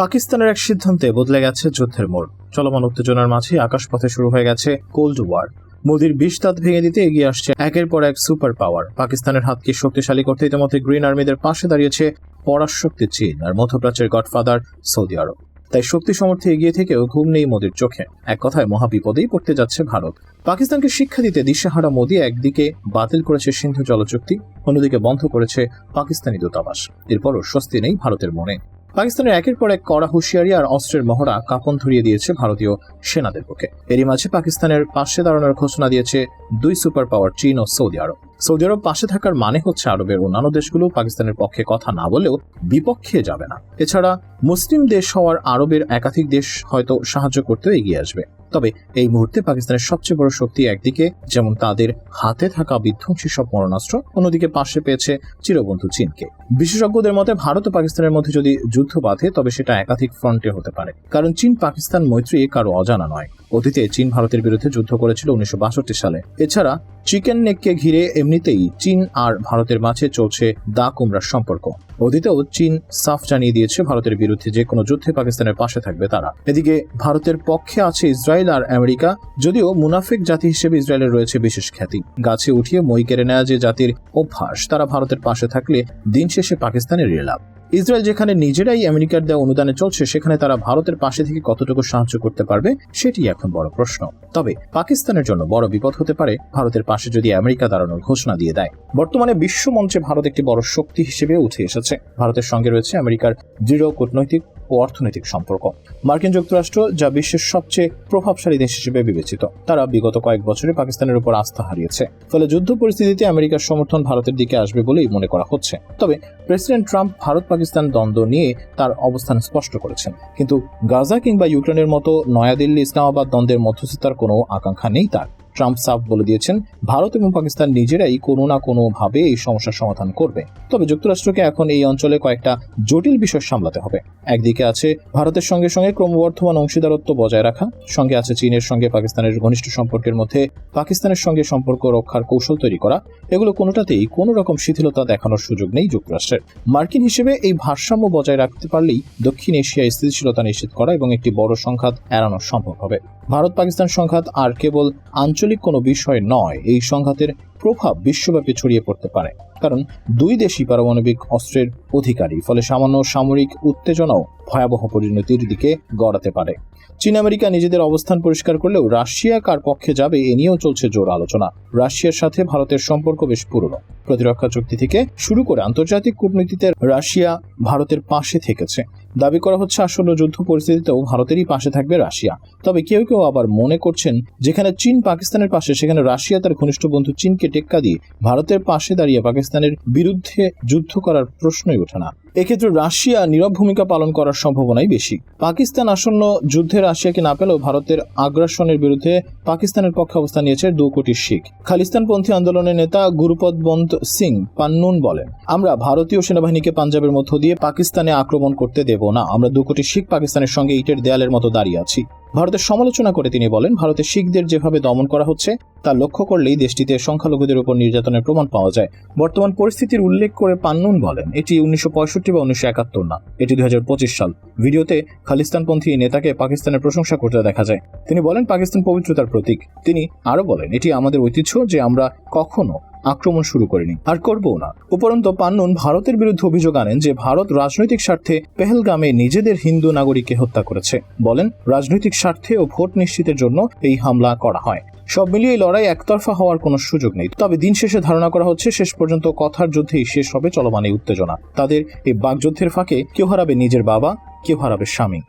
পাকিস্তানের এক সিদ্ধান্তে বদলে গেছে যুদ্ধের মোড়। চলমান উত্তেজনার মাঝে আকাশপথে শুরু হয়ে গেছে কোল্ড ওয়ার মোদির বিষ দাঁত ভেঙে দিতে এগিয়ে আসছে একের পর এক সুপার পাওয়ার পাকিস্তানের হাতকে শক্তিশালী করতে ইতিমধ্যে গ্রিন আর্মিদের পাশে দাঁড়িয়েছে পরাশক্তি চীন আর মধ্যপ্রাচ্যের গডফাদার সৌদি আরব তাই শক্তি সমর্থে এগিয়ে থেকেও ঘুম নেই মোদির চোখে। এক কথায় মহাবিপদেই পড়তে যাচ্ছে ভারত। পাকিস্তানকে শিক্ষা দিতে দিশেহারা মোদি একদিকে বাতিল করেছে সিন্ধু জলচুক্তি, অন্যদিকে বন্ধ করেছে পাকিস্তানি দূতাবাস। এরপরও স্বস্তি নেই ভারতের মনে। পাকিস্তানের একের পর এক কড়া হুঁশিয়ারি আর অস্ত্রের মহড়া কাঁপন ধরিয়ে দিয়েছে ভারতীয় সেনাদের পক্ষে। এরই মাঝে পাকিস্তানের পাশে দাঁড়ানোর ঘোষণা দিয়েছে দুই সুপার পাওয়ার চীন ও সৌদি আরব। সৌদি আরব পাশে থাকার মানে হচ্ছে আরবের অন্যান্য দেশগুলো পাকিস্তানের পক্ষে কথা না বলেও বিপক্ষে যাবে না। এছাড়া মুসলিম দেশ হওয়ার আরবের একাধিক দেশ হয়তো সাহায্য করতেও এগিয়ে আসবে। তবে এই মুহূর্তে পাকিস্তানের সবচেয়ে বড় শক্তি একদিকে, যেমন তাদের হাতে থাকা বিধ্বংসী সব মরণাস্ত্র অন্যদিকে পাশে পেয়েছে চিরবন্ধু চীনকে। বিশেষজ্ঞদের মতে, ভারত ও পাকিস্তানের মধ্যে যদি যুদ্ধ বাঁধে, তবে সেটা একাধিক ফ্রন্টে হতে পারে। কারণ চীন পাকিস্তান মৈত্রী কারও অজানা নয়। অতীতে চীন ভারতের বিরুদ্ধে যুদ্ধ করেছিল উনিশশো বাষট্টি সালে। এছাড়া চিকেন নেককে ঘিরে এমনিতেই চীন আর ভারতের মাঝে চলছে দা কুমড়ার সম্পর্ক। অতীতেও চীন সাফ জানিয়ে দিয়েছে ভারতের বিরুদ্ধে যে কোনো যুদ্ধে পাকিস্তানের পাশে থাকবে তারা। এদিকে ভারতের পক্ষে আছে ইসরায়েল আর আমেরিকা, যদিও মুনাফিক জাতি হিসেবে ইসরায়েলের রয়েছে বিশেষ খ্যাতি। গাছে উঠিয়ে মই কেড়ে নেওয়া যে জাতির অভ্যাস, তারা ভারতের পাশে থাকলে দিন শেষে পাকিস্তানের রেলাভ ইসরায়েল যেখানে নিজেরাই আমেরিকার দেওয়া অনুদানে চলছে, সেখানে তারা ভারতের পাশে থেকে কতটুকু সাহায্য করতে পারবে, সেটি এখন বড় প্রশ্ন। তবে পাকিস্তানের জন্য বড় বিপদ হতে পারে, ভারতের পাশে যদি আমেরিকা দাঁড়ানোর ঘোষণা দিয়ে দেয়। বর্তমানে বিশ্ব মঞ্চে ভারত একটি বড় শক্তি হিসেবে উঠে এসেছে। ভারতের সঙ্গে রয়েছে আমেরিকার দৃঢ় কূটনৈতিক ও অর্থনৈতিক সম্পর্ক। মার্কিন যুক্তরাষ্ট্র, যা বিশ্বের সবচেয়ে প্রভাবশালী দেশ হিসেবে বিবেচিত, তারা বিগত কয়েক বছরে পাকিস্তানের উপর আস্থা হারিয়েছে। ফলে যুদ্ধ পরিস্থিতিতে আমেরিকার সমর্থন ভারতের দিকে আসবে বলেই মনে করা হচ্ছে। তবে প্রেসিডেন্ট ট্রাম্প ভারত পাকিস্তান দ্বন্দ্ব নিয়ে তার অবস্থান স্পষ্ট করেছেন। কিন্তু গাজা কিংবা ইউক্রেনের মতো নয়াদিল্লি ইসলামাবাদ দ্বন্দ্বের মধ্যস্থতার কোনো আকাঙ্ক্ষা নেই তার। ট্রাম্প সাফ বলে দিয়েছেন, ভারত এবং পাকিস্তান নিজেরাই কোনো না কোনো ভাবে এই সমস্যার সমাধান করবে। তবে যুক্তরাষ্ট্রকে এখন এই অঞ্চলে কয়েকটা জটিল বিষয় সামলাতে হবে। একদিকে আছে ভারতের সঙ্গে সঙ্গে ক্রমবর্ধমান অংশীদারত্ব বজায় রাখা, সঙ্গে আছে চীনের সঙ্গে পাকিস্তানের ঘনিষ্ঠ সম্পর্কের মধ্যে পাকিস্তানের সঙ্গে সম্পর্ক রক্ষার কৌশল তৈরি করা, এগুলো কোনোটাতেই কোনো রকম শিথিলতা দেখানোর সুযোগ নেই যুক্তরাষ্ট্রের। মার্কিন হিসেবে এই ভারসাম্য বজায় রাখতে পারলেই দক্ষিণ এশিয়ায় স্থিতিশীলতা নিশ্চিত করা এবং একটি বড় সংঘাত এড়ানো সম্ভব হবে। ভারত পাকিস্তান সংঘাত আর কেবল আঞ্চলিক কোনো বিষয় নয়, এই সংঘাতের প্রভাব বিশ্বব্যাপী ছড়িয়ে পড়তে পারে। কারণ দুই দেশই পারমাণবিক অস্ত্রের অধিকারী, ফলে সামান্য সামরিক উত্তেজনাও ভয়াবহ পরিণতির দিকে গড়াতে পারে। চীন, আমেরিকা নিজেদের অবস্থান পরিষ্কার করলেও রাশিয়া কার পক্ষে যাবে এ নিয়েও চলছে জোর আলোচনা। রাশিয়ার সাথে ভারতের সম্পর্ক বেশ পুরনো। প্রতিরক্ষা চুক্তি থেকে শুরু করে আন্তর্জাতিক কূটনীতিতে রাশিয়া ভারতের পাশে থেকেছে। দাবি করা হচ্ছে আসন্ন যুদ্ধ পরিস্থিতিতেও ভারতেরই পাশে থাকবে রাশিয়া। তবে কেউ কেউ আবার মনে করছেন যেখানে চীন পাকিস্তানের পাশে, সেখানে রাশিয়া তার ঘনিষ্ঠ বন্ধু চীনকে টেক্কা দিয়ে ভারতের পাশে দাঁড়িয়ে পাকিস্তানের বিরুদ্ধে যুদ্ধ করার প্রশ্নই ওঠে না। এক্ষেত্রে রাশিয়া নীরব ভূমিকা পালন করার সম্ভাবনাই বেশি। পাকিস্তান আসন্ন যুদ্ধে রাশিয়াকে না পেলেও ভারতের আগ্রাসনের বিরুদ্ধে পাকিস্তানের পক্ষে অবস্থান নিয়েছে দু কোটি শিখ। খালিস্তানপন্থী আন্দোলনের নেতা গুরুপদ বন্ত সিং পান্নুন বলেন, আমরা ভারতীয় সেনাবাহিনীকে পাঞ্জাবের মধ্য দিয়ে পাকিস্তানে আক্রমণ করতে দেব না। আমরা দু কোটি শিখ পাকিস্তানের সঙ্গে ইটের দেয়ালের মতো দাঁড়িয়ে আছি। ভারতের সমালোচনা করে তিনি বলেন, ভারতে শিখদের যেভাবে দমন করা হচ্ছে, তা লক্ষ্য করলেই দেশটিতে সংখ্যালঘুদের উপর নির্যাতনের প্রমাণ পাওয়া যায়। বর্তমান পরিস্থিতির উল্লেখ করে পান্নুন বলেন, এটি উনিশশো পঁয়ষট্টি বা উনিশশো একাত্তর না, এটি দুই হাজার পঁচিশ সাল। ভিডিওতে খালিস্তানপন্থী নেতাকে পাকিস্তানের প্রশংসা করতে দেখা যায়। তিনি বলেন, পাকিস্তান পবিত্রতার প্রতীক। তিনি আরও বলেন, এটি আমাদের ঐতিহ্য যে আমরা কখনো আক্রমণ শুরু করেনি। আর করবও না। উপরন্তু পান্নুন ভারতের বিরুদ্ধে অভিযোগ আনেন যে ভারত রাজনৈতিক স্বার্থে পেহেলগামে নিজেদের হিন্দু নাগরিককে হত্যা করেছে। বলেন, রাজনৈতিক স্বার্থে ও ভোট নিশ্চিতের জন্য এই হামলা করা হয়। সব মিলিয়ে এই লড়াই একতরফা হওয়ার কোনো সুযোগ নেই। তবে দিন শেষে ধারণা করা হচ্ছে, শেষ পর্যন্ত কথার যুদ্ধেই শেষ হবে চলমান এই উত্তেজনা। তাদের এই বাকযুদ্ধের ফাঁকে কেউ হারাবে নিজের বাবা, কেউ হারাবে স্বামী।